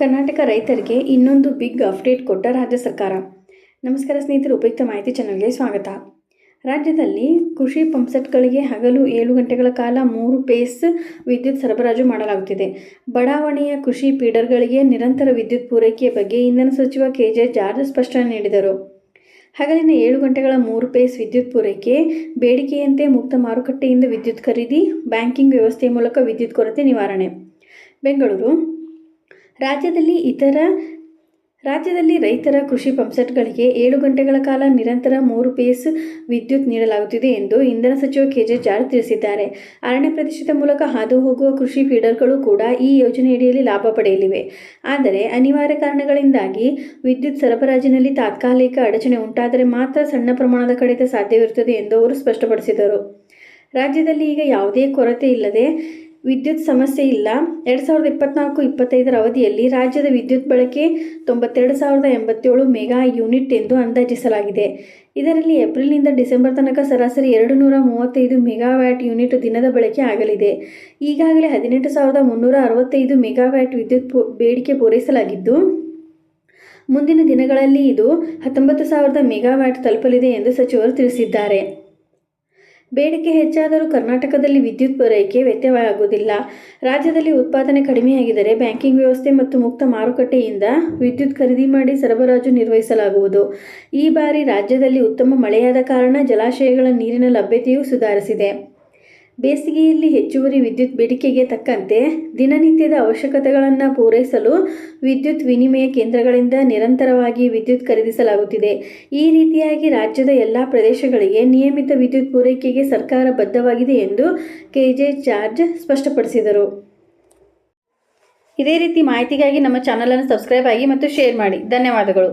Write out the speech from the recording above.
ಕರ್ನಾಟಕ ರೈತರಿಗೆ ಇನ್ನೊಂದು big update ಕೊಟ್ಟ ರಾಜ್ಯ ಸರ್ಕಾರ. ನಮಸ್ಕಾರ ಸ್ನೇಹಿತರು, ಉಪಯುಕ್ತ ಮಾಹಿತಿ ಚಾನಲ್ಗೆ ಸ್ವಾಗತ. ರಾಜ್ಯದಲ್ಲಿ ಕೃಷಿ ಪಂಪ್ಸೆಟ್ಗಳಿಗೆ ಹಗಲು ಏಳು ಗಂಟೆಗಳ ಕಾಲ ಮೂರು ಪೇಸ್ ವಿದ್ಯುತ್ ಸರಬರಾಜು ಮಾಡಲಾಗುತ್ತಿದೆ. ಬಡಾವಣೆಯ ಕೃಷಿ ಪೀಡರ್ಗಳಿಗೆ ನಿರಂತರ ವಿದ್ಯುತ್ ಪೂರೈಕೆಯ ಬಗ್ಗೆ ಇಂಧನ ಸಚಿವ ಕೆ ಜೆ ಜಾರ್ಜ್ ಸ್ಪಷ್ಟನೆ ನೀಡಿದರು. ಹಗಲಿನ ಏಳು ಗಂಟೆಗಳ ಮೂರು ಪೇಸ್ ವಿದ್ಯುತ್ ಪೂರೈಕೆ, ಬೇಡಿಕೆಯಂತೆ ಮುಕ್ತ ಮಾರುಕಟ್ಟೆಯಿಂದ ವಿದ್ಯುತ್ ಖರೀದಿ ಬ್ಯಾಂಕಿಂಗ್ ವ್ಯವಸ್ಥೆಯ ಮೂಲಕ ವಿದ್ಯುತ್ ಕೊರತೆ ನಿವಾರಣೆ. ಬೆಂಗಳೂರು ರಾಜ್ಯದಲ್ಲಿ ಇತರ ರಾಜ್ಯದಲ್ಲಿ ರೈತರ ಕೃಷಿ ಪಂಪ್ಸೆಟ್ಗಳಿಗೆ ಏಳು ಗಂಟೆಗಳ ಕಾಲ ನಿರಂತರ ಮೂರು ಪೇಸ್ ವಿದ್ಯುತ್ ನೀಡಲಾಗುತ್ತಿದೆ ಎಂದು ಇಂಧನ ಸಚಿವ ಕೆಜೆ ಜಾರ್ಜ್ ತಿಳಿಸಿದ್ದಾರೆ. ಅರಣ್ಯ ಪ್ರದೇಶದ ಮೂಲಕ ಹಾದು ಹೋಗುವ ಕೃಷಿ ಫೀಡರ್ಗಳು ಕೂಡ ಈ ಯೋಜನೆಯಡಿಯಲ್ಲಿ ಲಾಭ ಪಡೆಯಲಿವೆ. ಆದರೆ ಅನಿವಾರ್ಯ ಕಾರಣಗಳಿಂದಾಗಿ ವಿದ್ಯುತ್ ಸರಬರಾಜಿನಲ್ಲಿ ತಾತ್ಕಾಲಿಕ ಅಡಚಣೆ ಉಂಟಾದರೆ ಮಾತ್ರ ಸಣ್ಣ ಪ್ರಮಾಣದ ಕಡಿತ ಸಾಧ್ಯವಿರುತ್ತದೆ ಎಂದು ಅವರು ಸ್ಪಷ್ಟಪಡಿಸಿದರು. ರಾಜ್ಯದಲ್ಲಿ ಈಗ ಯಾವುದೇ ಕೊರತೆ ಇಲ್ಲದೆ ವಿದ್ಯುತ್ ಸಮಸ್ಯೆ ಇಲ್ಲ. ಎರಡು ಸಾವಿರದ ಇಪ್ಪತ್ನಾಲ್ಕು ಇಪ್ಪತ್ತೈದರ ಅವಧಿಯಲ್ಲಿ ರಾಜ್ಯದ ವಿದ್ಯುತ್ ಬಳಕೆ ತೊಂಬತ್ತೆರಡು ಸಾವಿರದ ಎಂಬತ್ತೇಳು ಮೆಗಾ ಯೂನಿಟ್ ಎಂದು ಅಂದಾಜಿಸಲಾಗಿದೆ. ಇದರಲ್ಲಿ ಏಪ್ರಿಲ್ನಿಂದ ಡಿಸೆಂಬರ್ ತನಕ ಸರಾಸರಿ ಎರಡು ನೂರ ಮೂವತ್ತೈದು ಮೆಗಾವ್ಯಾಟ್ ಯೂನಿಟ್ ದಿನದ ಬಳಕೆ ಆಗಲಿದೆ. ಈಗಾಗಲೇ ಹದಿನೆಂಟು ಸಾವಿರದ ಮುನ್ನೂರ ಅರವತ್ತೈದು ಮೆಗಾವ್ಯಾಟ್ ವಿದ್ಯುತ್ ಬೇಡಿಕೆ ಪೂರೈಸಲಾಗಿದ್ದು, ಮುಂದಿನ ದಿನಗಳಲ್ಲಿ ಇದು ಹತ್ತೊಂಬತ್ತು ಸಾವಿರದ ಮೆಗಾವ್ಯಾಟ್ ತಲುಪಲಿದೆ ಎಂದು ಸಚಿವರು ತಿಳಿಸಿದ್ದಾರೆ. ಬೇಡಿಕೆ ಹೆಚ್ಚಾದರೂ ಕರ್ನಾಟಕದಲ್ಲಿ ವಿದ್ಯುತ್ ಪೂರೈಕೆ ವ್ಯತ್ಯವಾಗುವುದಿಲ್ಲ ರಾಜ್ಯದಲ್ಲಿ ಉತ್ಪಾದನೆ ಕಡಿಮೆಯಾಗಿದ್ದರೆ ಬ್ಯಾಂಕಿಂಗ್ ವ್ಯವಸ್ಥೆ ಮತ್ತು ಮುಕ್ತ ಮಾರುಕಟ್ಟೆಯಿಂದ ವಿದ್ಯುತ್ ಖರೀದಿ ಮಾಡಿ ಸರಬರಾಜು ನಿರ್ವಹಿಸಲಾಗುವುದು. ಈ ಬಾರಿ ರಾಜ್ಯದಲ್ಲಿ ಉತ್ತಮ ಮಳೆಯಾದ ಕಾರಣ ಜಲಾಶಯಗಳ ನೀರಿನ ಲಭ್ಯತೆಯೂ ಸುಧಾರಿಸಿದೆ. ಬೇಸಿಗೆಯಲ್ಲಿ ಹೆಚ್ಚುವರಿ ವಿದ್ಯುತ್ ಬೇಡಿಕೆಗೆ ತಕ್ಕಂತೆ ದಿನನಿತ್ಯದ ಅವಶ್ಯಕತೆಗಳನ್ನು ಪೂರೈಸಲು ವಿದ್ಯುತ್ ವಿನಿಮಯ ಕೇಂದ್ರಗಳಿಂದ ನಿರಂತರವಾಗಿ ವಿದ್ಯುತ್ ಖರೀದಿಸಲಾಗುತ್ತಿದೆ. ಈ ರೀತಿಯಾಗಿ ರಾಜ್ಯದ ಎಲ್ಲ ಪ್ರದೇಶಗಳಿಗೆ ನಿಯಮಿತ ವಿದ್ಯುತ್ ಪೂರೈಕೆಗೆ ಸರ್ಕಾರ ಬದ್ಧವಾಗಿದೆ ಎಂದು ಕೆಜೆ ಜಾರ್ಜ್ ಸ್ಪಷ್ಟಪಡಿಸಿದರು. ಇದೇ ರೀತಿ ಮಾಹಿತಿಗಾಗಿ ನಮ್ಮ ಚಾನಲನ್ನು ಸಬ್ಸ್ಕ್ರೈಬ್ ಆಗಿ ಮತ್ತು ಶೇರ್ ಮಾಡಿ. ಧನ್ಯವಾದಗಳು.